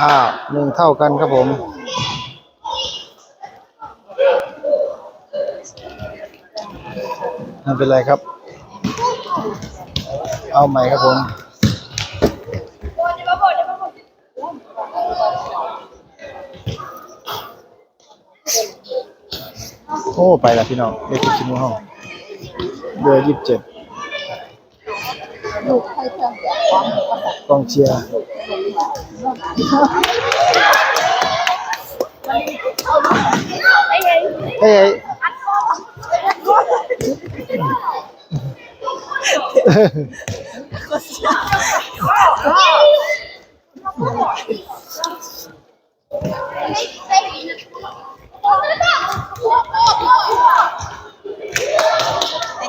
อ้าวหนึ่งเท่ากันครับผม ไม่เป็นไรครับ เอาใหม่ครับผมโอ้ไปล้วพี่น้องเลขที่ชิมห้องเบอร์ยี่สิบเจ็ด กองเชียร์เฮ้ย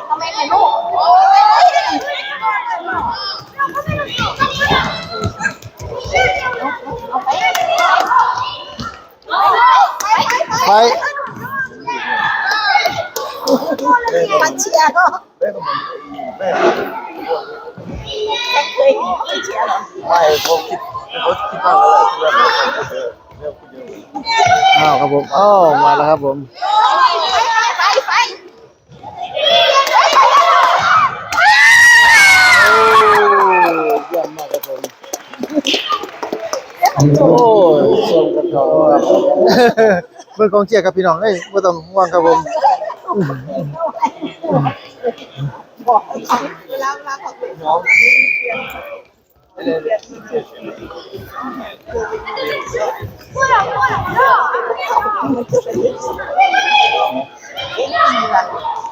เขาไม่ให้ลูก ไป มาเชียร์ก็เคยเคยเชียร์หรอไม่ผมคิดผมคิดมากเลยคิดว่าเรื่องคุณเยอะอ้าวครับผมอ้าวมาแล้วครับผมไปไปโอ้เยี่ยมมากครับผมโอ้ชมกันต่อครับเบิ่งกองเชียร์ครับพี่น้องเอ้ยบ่ต้องห่วงครับผม บอกเวลาเวลาเขาเป็นน้อง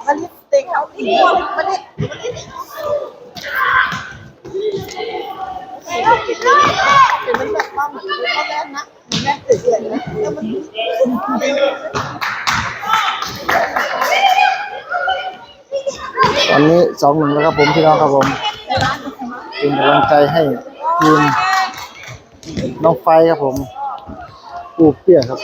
มันเต็งเขาอีกมันนี่เป็นมันแบบว่าเหมือนพ่อแม่นะแม่เตือนนะแล้วมัน ตอนนี้สองหนึ่งแล้วครับผมพี่น้องครับผมเป็นกำลังใจให้ทีมน้องไฟครับผมปูเปี้ยครับ